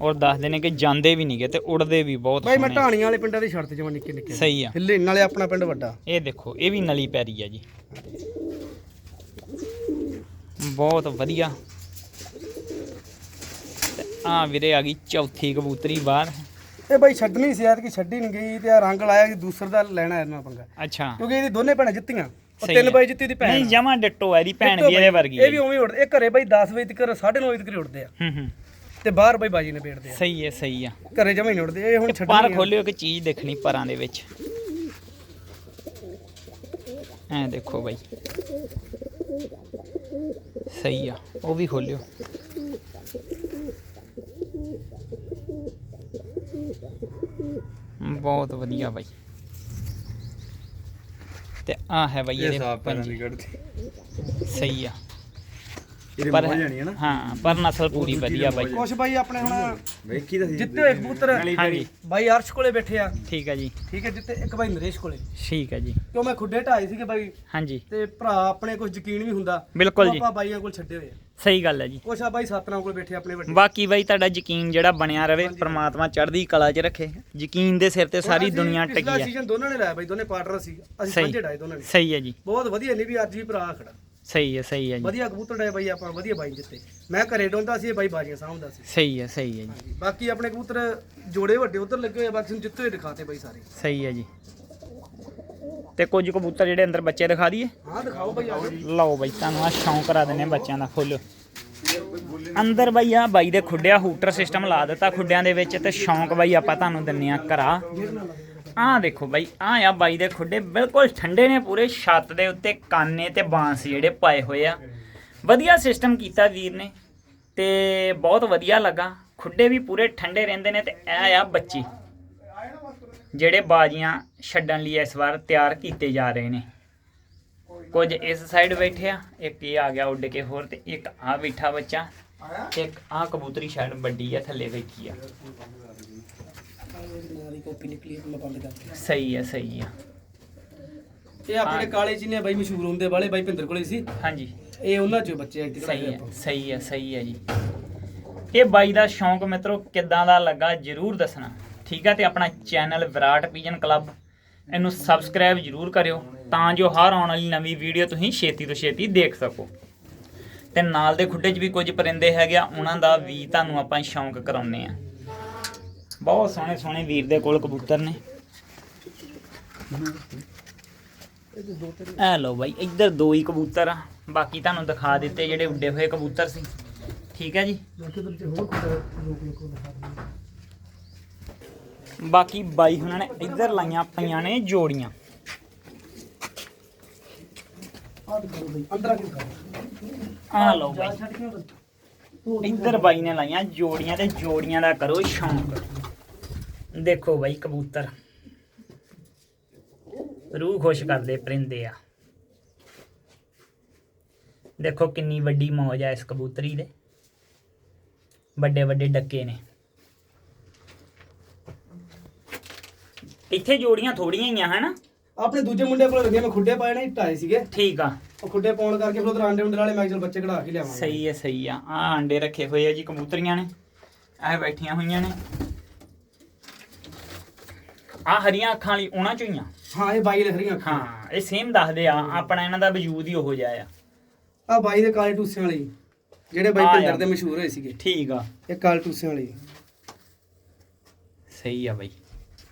ਔਰ ਦੱਸਦੇ ਨੇ ਕਿ ਜਾਂਦੇ ਵੀ ਨਹੀਂਗੇ ਤੇ ਉੜਦੇ ਵੀ ਬਹੁਤ ਬਾਈ ਮੈਂ ਸੋਹਣੇ ਆ। ਢਾਣੀਆਂ ਵਾਲੇ ਪਿੰਡਾਂ ਦੇ ਛੱਡਤੇ ਜਮਾ ਨਿੱਕੇ ਨਿੱਕੇ। ਸਹੀ ਆ। ਹਿੱਲੇ ਨਾਲੇ ਆਪਣਾ ਪਿੰਡ ਵੱਡਾ। ਇਹ ਦੇਖੋ ਇਹ ਵੀ ਨਲੀ ਪੈਰੀ ਆ ਜੀ। ਬਹੁਤ ਵਧੀਆ। ਆ ਵੀਰੇ ਆ ਗਈ ਚੌਥੀ ਕਬੂਤਰੀ ਬਾਹਰ। ਇਹ ਬਾਈ ਛੱਡਣੀ ਸੀ ਐਤਕੀ ਛੱਡੀ ਨਹੀਂ ਗਈ ਤੇ ਆ ਰੰਗ ਲਾਇਆ ਕਿ ਦੂਸਰ ਦਾ ਲੈਣਾ ਇਹਨਾਂ ਪੰਗਾ। ਅੱਛਾ। ਕਿਉਂਕਿ ਇਹਦੀ ਦੋਨੇ ਭੈਣਾਂ ਜਿੱਤੀਆਂ। ਉਹ ਸਹੀ ਤਿੰਨ ਹੈ। ਬਾਈ ਜਿੱਤੀ ਦੀ ਭੈਣ ਨਹੀਂ ਆ। ਜਮਾ ਡਿੱਟੋ ਹੈ ਦੀ ਭੈਣ ਵੀ ਇਹਦੇ ਵਰਗੀ ਇਹ ਵੀ ਉਵੇਂ ਹੀ ਉੱਡਦੇ ਇਹ ਘਰੇ ਬਾਈ 10 ਵਜੇ ਤੱਕ 9:30 ਵਜੇ ਤੱਕ ਉੱਡਦੇ ਆ। ਹੂੰ ਹੂੰ। ਤੇ ਬਾਹਰ ਬਾਈ ਬਾਜੀ ਨੇ ਬੈਠਦੇ ਆ। ਸਹੀ ਹੈ ਸਹੀ ਆ। ਘਰੇ ਜਮਾ ਨਹੀਂ ਉੱਡਦੇ ਇਹ ਹੁਣ ਪਰ ਛੱਡਣੀ ਆ। ਖੋਲਿਓ ਕਿ ਚੀਜ਼ ਦੇਖਣੀ ਪਰਾਂ ਦੇ ਵਿੱਚ। ਐ ਦੇਖੋ ਬਾਈ। ਸਹੀ ਆ ਉਹ ਵੀ ਖੋਲਿਓ। ਬਹੁਤ ਵਧੀਆ ਬਾਈ। ਤੇ ਆ ਹੈ ਬਾਈ ਇਹ ਪੈਰਾਂ ਪੰਜੇ। ਸਹੀ ਆ। ਪਰ ਮੋਹ ਜਾਣੀ ਹੈ ਨਾ। ਹਾਂ ਪਰ ਨਸਲ ਪੂਰੀ ਵਧੀਆ ਬਾਈ। ਕੁਛ ਬਾਈ ਆਪਣੇ ਹੁਣ ਵੇਖੀ ਤਾਂ ਜਿੱਤੇ ਹੋਏ ਕਬੂਤਰ ਹਾਂਜੀ। ਬਾਈ ਅਰਸ਼ ਕੋਲੇ ਬੈਠੇ ਆ। ਠੀਕ ਹੈ ਜੀ। ਠੀਕ ਹੈ ਜਿੱਤੇ ਇੱਕ ਬਾਈ ਨਰੇਸ਼ ਕੋਲੇ। ਠੀਕ ਹੈ ਜੀ। ਕਿਉਂ ਮੈਂ ਖੁੱਡੇ ਢਾਈ ਸੀਗੇ ਬਾਈ। ਹਾਂਜੀ। ਤੇ ਭਰਾ ਆਪਣੇ ਕੁਝ ਯਕੀਨ ਵੀ ਹੁੰਦਾ। ਬਿਲਕੁਲ ਜੀ। ਆਪਾਂ ਬਾਈਆਂ ਕੋਲ ਛੱਡੇ ਹੋਏ ਆ। ਸਹੀ ਗੱਲ ਹੈ ਜੀ। ਕੁਛ ਆ ਬਾਈ ਸਤਨਾਮ ਕੋਲ ਬੈਠੇ ਆਪਣੇ ਵੱਡੇ। ਬਾਕੀ ਬਾਈ ਤੁਹਾਡਾ ਯਕੀਨ ਜਿਹੜਾ ਬਣਿਆ ਰਵੇ ਪ੍ਰਮਾਤਮਾ ਚੜ੍ਹਦੀ ਕਲਾ 'ਚ ਰੱਖੇ। ਯਕੀਨ ਦੇ ਸਿਰ ਤੇ ਸਾਰੀ ਦੁਨੀਆ ਟਿਕੀ ਹੈ ਸੀਜ਼ਨ ਦੋਨਾਂ ਨੇ ਲਾਇਆ ਬਾਈ ਦੋਨੇ ਪਾਰਟਨਰ ਸੀ। ਅਸੀਂ। ਸਾਂਝੇ ਡਾਏ ਦੋਨਾਂ ਨੇ। ਸਹੀ ਹੈ ਜੀ। ਬਹੁਤ ਵਧੀਆ ਨਹੀਂ ਵੀ ਅੱਜ ਵੀ ਭਰਾ ਖੜਾ। ਸਹੀ ਹੈ ਸਹੀ ਹੈ ਜੀ। ਵਧੀਆ ਕਬੂਤਰ ਡਾਏ ਬਾਈ ਆਪਾਂ ਵਧੀਆ ਬਾਈ ਜਿੱਤੇ। ਮੈਂ ਘਰੇ ਡੋਂਦਾ ਸੀ ਇਹ ਬਾਈ ਬਾਜੀਆਂ ਸਾਂਭਦਾ ਸੀ। ਸਹੀ ਹੈ ਸਹੀ ਹੈ ਜੀ। ਹਾਂਜੀ ਬਾਕੀ ਆਪਣੇ ਕਬੂਤਰ ਜੋੜੇ ਵੱਡੇ ਉਧਰ ਲੱਗੇ ਹੋਏ ਆ ਬਾਕੀ ਨੂੰ ਜਿੱਤੇ ਹੋਏ ਦਿਖਾਤੇ ਬਾਈ ਸਾਰੇ। ਸਹੀ ਹੈ ਜੀ। ਤੇ ਕੁਝ ਕਬੂਤਰ ਜਿਹੜੇ ਅੰਦਰ ਬੱਚੇ ਦਿਖਾ ਦਈਏ? ਹਾਂ ਦਿਖਾਓ ਬਾਈ ਆਓ ਲਓ ਬਾਈ ਤੁਹਾਨੂੰ ਆ ਸ਼ੌਂਕ ਕਰਾ ਦਿੰਨੇ ਬੱਚਿਆਂ ਦਾ ਖੋਲੋ ਅੰਦਰ ਬਾਈ ਆ ਬਾਈ ਦੇ ਖੁੱਡਿਆ ਹੂਟਰ ਸਿਸਟਮ ਲਾ ਦਿੱਤਾ ਖੁੱਡਿਆਂ ਦੇ ਵਿੱਚ ਤੇ ਸ਼ੌਂਕ ਬਾਈ ਆਪਾਂ ਤੁਹਾਨੂੰ ਦਿੰਨੇ ਆ ਕਰਾ ਆਹ ਦੇਖੋ ਬਾਈ, ਆਹ ਆ ਬਾਈ ਦੇ ਖੁੱਡੇ ਬਿਲਕੁਲ ਠੰਡੇ ਨੇ ਪੂਰੇ, ਛੱਤ ਦੇ ਉੱਤੇ ਕਾਨੇ ਤੇ ਬਾਂਸ ਜਿਹੜੇ ਪਾਏ ਹੋਏ ਆ। ਵਧੀਆ ਸਿਸਟਮ ਕੀਤਾ ਵੀਰ ਨੇ ਤੇ ਬਹੁਤ ਵਧੀਆ ਲੱਗਾ। ਖੁੱਡੇ ਵੀ ਪੂਰੇ ਠੰਡੇ ਰਹਿੰਦੇ ਨੇ ਤੇ ਇਹ ਆ ਬੱਚੇ, ਜਿਹੜੇ ਬਾਜੀਆਂ ਛੱਡਣ ਲਈ ਇਸ ਵਾਰ ਤਿਆਰ ਕੀਤੇ ਜਾ ਰਹੇ ਨੇ। ਕੁਝ ਇਸ ਸਾਈਡ ਬੈਠੇ ਆ, ਇੱਕ ਇਹ ਆ ਗਿਆ ਉੱਡ ਕੇ ਹੋਰ ਤੇ ਇੱਕ ਆ ਬੈਠਾ ਬੱਚਾ। ਇੱਕ ਆ ਕਬੂਤਰੀ ਸ਼ਾਇਦ ਵੱਡੀ ਆ ਥੱਲੇ ਬੈਠੀ ਆ। ਕਾਪੀ ਨਿਕਲੀ ਮੈਂ ਬੰਦ ਕਰਤੀ ਸਹੀ ਹੈ ਸਹੀ ਆ। ਇਹ ਆਪਣੇ ਕਾਲੇ ਚੀਨੇ ਬਾਈ ਮਸ਼ਹੂਰ ਹੁੰਦੇ ਵਾਲੇ ਬਾਈ ਭਿੰਦਰ ਕੋਲੇ ਸੀ। ਹਾਂਜੀ। ਇਹ ਉਹਨਾਂ ਚੋਂ ਬੱਚੇ ਆ ਇੱਥੇ ਸਹੀ ਆਪਾਂ? ਸਹੀ ਹੈ ਸਹੀ ਹੈ ਜੀ। ਇਹ ਬਾਈ ਦਾ ਸ਼ੌਂਕ ਮਿੱਤਰੋ ਕਿੱਦਾਂ ਦਾ ਲੱਗਾ ਜਰੂਰ ਦੱਸਣਾ। ਠੀਕ ਹੈ ਤੇ ਆਪਣਾ ਚੈਨਲ ਵਿਰਾਟ ਪੀਜਨ ਕਲੱਬ ਇਹਨੂੰ ਸਬਸਕ੍ਰਾਈਬ ਜਰੂਰ ਕਰਿਓ ਤਾਂ ਜੋ ਹਰ ਆਉਣ ਵਾਲੀ ਨਵੀਂ ਵੀਡੀਓ ਤੁਸੀਂ ਛੇਤੀ ਤੋਂ ਛੇਤੀ ਦੇਖ ਸਕੋ। ਤੇ ਨਾਲ ਦੇ ਖੁੱਡੇ 'ਚ ਵੀ ਕੁਝ ਪਰਿੰਦੇ ਹੈਗੇ ਆ, ਉਹਨਾਂ ਦਾ ਵੀ ਤੁਹਾਨੂੰ ਆਪਾਂ ਸ਼ੌਂਕ ਕਰਾਉਨੇ ਆ। ਬਹੁਤ ਸੋਹਣੇ ਸੋਹਣੇ ਵੀਰ ਦੇ ਕੋਲ ਕਬੂਤਰ ਨੇ। ਐ ਲੋ ਬਾਈ, ਇੱਧਰ ਦੋ ਹੀ ਕਬੂਤਰ ਆ। ਬਾਕੀ ਤੁਹਾਨੂੰ ਦਿਖਾ ਦਿੱਤੇ ਜਿਹੜੇ ਉੱਡੇ ਹੋਏ ਕਬੂਤਰ ਸੀ। ਠੀਕ ਹੈ ਜੀ? ਬਾਕੀ ਬਾਈ ਹੁਣਾਂ ਨੇ ਇੱਧਰ ਲਾਈਆਂ ਪਈਆਂ ਨੇ ਜੋੜੀਆਂ ਅੰਦਰ ਆ ਲਓ ਬਾਈ। ਇੱਧਰ ਬਾਈ ਨੇ ਲਾਈਆਂ ਜੋੜੀਆਂ ਤੇ ਜੋੜੀਆਂ ਦਾ ਕਰੋ ਸ਼ੌਂਕ। ਦੇਖੋ ਬਾਈ ਕਬੂਤਰ। ਰੂਹ ਖੁਸ਼ ਕਰਦੇ ਪਰਿੰਦੇ ਆ। ਦੇਖੋ ਕਿੰਨੀ ਵੱਡੀ ਮੌਜ ਆ ਇਸ ਕਬੂਤਰੀ ਦੇ। ਵੱਡੇ ਵੱਡੇ ਡੱਕੇ ਨੇ। ਇੱਥੇ ਜੋੜੀਆਂ ਥੋੜੀਆਂ ਹੀ ਆ, ਹਨਾ? ਆਪਣੇ ਦੂਜੇ ਮੁੰਡੇ ਕੋਲ ਲੱਗੇ ਮੈਂ ਖੁੱਡੇ ਪਾਏ ਨੇ ਢਾਏ ਸੀਗੇ। ਠੀਕ ਆ। ਉਹ ਖੁੱਡੇ ਪਾਉਣ ਕਰਕੇ ਫਿਰ ਉਧਰ ਆਂਡੇ ਉਂਡੇ ਵਾਲੇ ਮੈਂ ਕਿਹਾ ਚੱਲ ਬੱਚੇ ਕਢਾ ਕੇ ਲਿਆਵਾਂਗੇ। ਸਹੀ ਹੈ ਸਹੀ ਆ। ਆ ਆਂਡੇ ਰੱਖੇ ਹੋਏ ਆ ਜੀ ਕਬੂਤਰੀਆਂ ਨੇ। ਇਹ ਬੈਠੀਆਂ ਹੋਈਆਂ ਨੇ। ਆ ਹਰੀਆਂ ਅੱਖਾਂ ਵਾਲੀ ਉਹਨਾਂ ਚੋਂ ਹੀ ਆ। ਹਾਂ ਇਹ ਬਾਈ ਦੇ ਹਰੀਆਂ ਅੱਖਾਂ। ਹਾਂ ਇਹ ਸੇਮ ਦੱਸਦੇ ਆ ਆਪਣਾ ਇਹਨਾਂ ਦਾ ਵਜੂਦ ਹੀ ਉਹੋ ਜਿਹਾ ਆ। ਆ ਬਾਈ ਦੇ ਕਾਲੇ ਟੂਸਿਆਂ ਵਾਲੀ ਜਿਹੜੇ ਬਾਈ ਯਾਰ। ਦੇ ਮਸ਼ਹੂਰ ਹੋਏ ਸੀਗੇ। ਠੀਕ ਆ। ਇਹ ਕਾਲੇ ਟੂਸਿਆਂ ਵਾਲੀ। ਸਹੀ ਆ ਬਾਈ।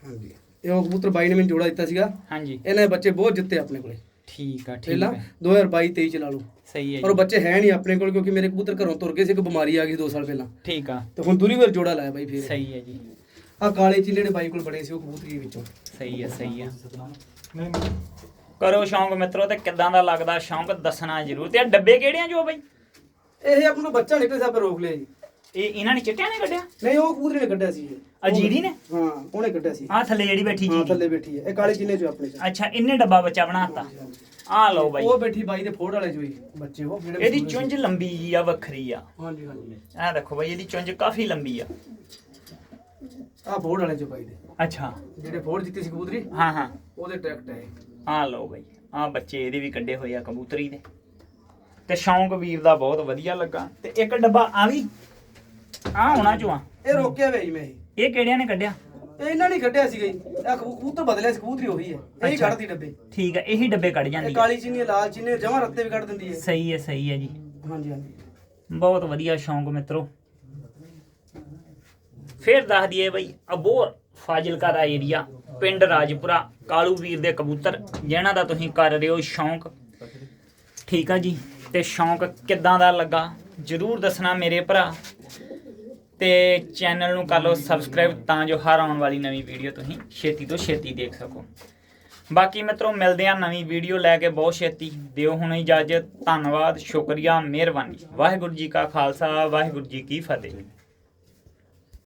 ਹਾਂਜੀ। ਇਹ ਉਹ ਕਬੂਤਰ ਬਾਈ ਨੇ ਮੈਨੂੰ ਜੋੜਾ ਦਿੱਤਾ ਸੀਗਾ। ਹਾਂਜੀ। ਇਹਨਾਂ ਦੇ ਬੱਚੇ ਬਹੁਤ ਜਿੱਤੇ ਆਪਣੇ ਕੋਲੇ। ਠੀਕ ਆ ਠੀਕ ਪਹਿਲਾਂ ਹੈ 2022 23 ਚ ਲਾ ਲਓ। ਸਹੀ ਹੈ ਪਰ ਉਹ ਜੀ। ਬੱਚੇ ਹੈ ਨਹੀਂ ਆਪਣੇ ਕੋਲ ਕਿਉਂਕਿ ਮੇਰੇ ਕਬੂਤਰ ਘਰੋਂ ਤੁਰ ਗਏ ਸੀ ਇੱਕ ਬਿਮਾਰੀ ਆ ਗਈ 2 ਸਾਲ ਪਹਿਲਾਂ। ਠੀਕ ਆ। ਤੇ ਹੁਣ ਦੂਰੀ ਵਾਰ ਜੋੜਾ ਲਾਇਆ ਬਾਈ ਫੇਰ ਸਹੀ ਹੈ ਜੀ। ਆ ਕਾਲੇ ਚੀਲੇ ਜਿਹੜੇ ਬਾਈ ਕੋਲ ਬੜੇ ਸੀ ਉਹ ਕਬੂਤਰੀ ਵਿੱਚੋਂ। ਸਹੀ ਹੈ ਸਹੀ ਹੈ। ਕਰੋ ਸ਼ੌਂਕ ਮਿੱਤਰੋ ਤੇ ਕਿੱਦਾਂ ਦਾ ਲੱਗਦਾ? ਸ਼ੌਂਕ ਦੱਸਣਾ ਜ਼ਰੂਰ। ਤੇ ਆ ਡੱਬੇ ਕਿਹੜੇ ਆ ਜੋ ਬਾਈ? ਇਹ ਆਪਣਾ ਨੂੰ ਬੱਚਾ ਨਿਕਲੇ ਸੀ ਆਪਾਂ ਰੋਕ ਲਿਆ ਜੀ। ਇਹ ਇਹਨਾਂ ਨੇ ਚਿੱਟਿਆਂ ਨੇ ਕੱਢਿਆ? ਨਹੀਂ ਉਹ ਕਬੂਤਰੀ ਨੇ ਕੱਢਿਆ ਸੀ ਇਹ। ਅਜੀਰੀ ਨੇ? ਹਾਂ ਉਹਨੇ ਕੱਢਿਆ ਸੀ। ਆ ਥੱਲੇ ਜਿਹੜੀ ਬੈਠੀ ਹਾਂ ਜੀ ਥੱਲੇ ਬੈਠੀ ਹੈ। ਇਹ ਕਾਲੇ ਚੀਲੇ ਚੋਂ ਆਪਣੇ ਚ। ਅੱਛਾ ਇਹਨੇ ਡੱਬਾ ਬੱਚਾ ਬਣਾਤਾ ਆ ਲਓ ਬਾਈ। ਉਹ ਬੈਠੀ ਬਾਈ ਦੇ ਫੋੜ ਵਾਲੇ ਹੀ। ਬੱਚੇ ਉਹ ਜਿਹੜੇ ਇਹਦੀ ਚੁੰਝ ਲੰਬੀ ਜੀ ਆ ਵੱਖਰੀ ਆ। ਹਾਂਜੀ ਹਾਂਜੀ। ਆ ਦੇਖੋ ਬਾਈ ਇਹਦੀ ਚੁੰਝ ਕਾਫੀ ਲੰਬੀ ਆ। ਆ ਫੋੜ ਵਾਲੇ ਚੋਂ ਬਾਈ ਦੇ। ਅੱਛਾ। ਜਿਹੜੇ ਫੋੜ ਜਿੱਤੀ ਸੀ ਕਬੂਤਰੀ ਹਾਂ ਹਾਂ। ਉਹਦੇ ਟਰੈਕਟ ਹੈ ਆ ਲਓ ਬਾਈ। ਆ ਬੱਚੇ ਇਹਦੇ ਵੀ ਕੱਢੇ ਹੋਏ ਆ ਕਬੂਤਰੀ ਦੇ। ਤੇ ਸ਼ੌਂਕ ਵੀਰ ਦਾ ਬਹੁਤ ਵਧੀਆ ਲੱਗਾ। ਤੇ ਇੱਕ ਡੱਬਾ ਆ ਵੀ। ਆ ਹੋਣਾ ਚੋਂ ਇਹ ਰੋਕਿਆ ਵੇ ਜੀ ਮੈਂ ਇਹ ਇਹ ਕਿਹੜਿਆਂ ਨੇ ਕੱਢਿਆ? ਇਹ ਇਹਨਾਂ ਨੇ ਕੱਢਿਆ ਸੀਗਾ ਜੀ। ਇਹ ਕਬੂਤਰ ਬਦਲਿਆ ਸੀ ਕਬੂਤਰੀ ਉਹੀ ਹੈ। ਇਹ ਹੀ ਅੱਛਾ। ਕੱਢਦੀ ਡੱਬੇ। ਠੀਕ ਆ ਇਹੀ ਡੱਬੇ ਕੱਢ ਇਹ ਜਾਂਦੀ ਆ। ਕਾਲੀ ਚੀਨੀ ਲਾਲ ਚੀਨੀ ਜਮਾਂ ਰੱਤੇ ਵੀ ਕੱਢ ਦਿੰਦੀ ਹੈ। ਸਹੀ ਹੈ ਸਹੀ ਹੈ ਜੀ। ਹਾਂਜੀ ਹਾਂਜੀ। ਬਹੁਤ ਵਧੀਆ ਸ਼ੌਂਕ ਮਿੱਤਰੋ। ਫੇਰ ਦੱਸ ਦਈਏ ਬਈ ਅਬੋਰ ਫਾਜ਼ਿਲਕਾ ਦਾ ਏਰੀਆ ਪਿੰਡ ਰਾਜਪੁਰਾ ਕਾਲੂ ਵੀਰ ਦੇ ਕਬੂਤਰ ਜਿਨ੍ਹਾਂ ਦਾ ਤੁਸੀਂ ਕਰ ਰਹੇ ਹੋ ਸ਼ੌਂਕ। ਠੀਕ ਆ ਜੀ ਤੇ ਸ਼ੌਂਕ ਕਿੱਦਾਂ ਦਾ ਲੱਗਾ? ਜਰੂਰ ਦੱਸਣਾ ਮੇਰੇ ਭਰਾ। ਤੇ ਚੈਨਲ ਨੂੰ ਕਰ ਲਓ ਸਬਸਕ੍ਰਾਈਬ ਤਾਂ ਜੋ ਹਰ ਆਉਣ ਵਾਲੀ ਨਵੀਂ ਵੀਡੀਓ ਤੁਸੀਂ ਛੇਤੀ ਤੋਂ ਛੇਤੀ ਦੇਖ ਸਕੋ। ਬਾਕੀ ਮਿੱਤਰੋ, ਮਿਲਦੇ ਆ ਨਵੀਂ ਵੀਡੀਓ ਲੈ ਕੇ। ਬਹੁਤ ਛੇਤੀ। ਦਿਓ ਹੁਣ ਇਜਾਜ਼ਤ। ਧੰਨਵਾਦ। ਸ਼ੁਕਰੀਆ। ਮਿਹਰਬਾਨੀ। ਵਾਹਿਗੁਰੂ ਜੀ ਕਾ ਖਾਲਸਾ। ਵਾਹਿਗੁਰੂ ਜੀ ਕੀ ਫਤਿਹ।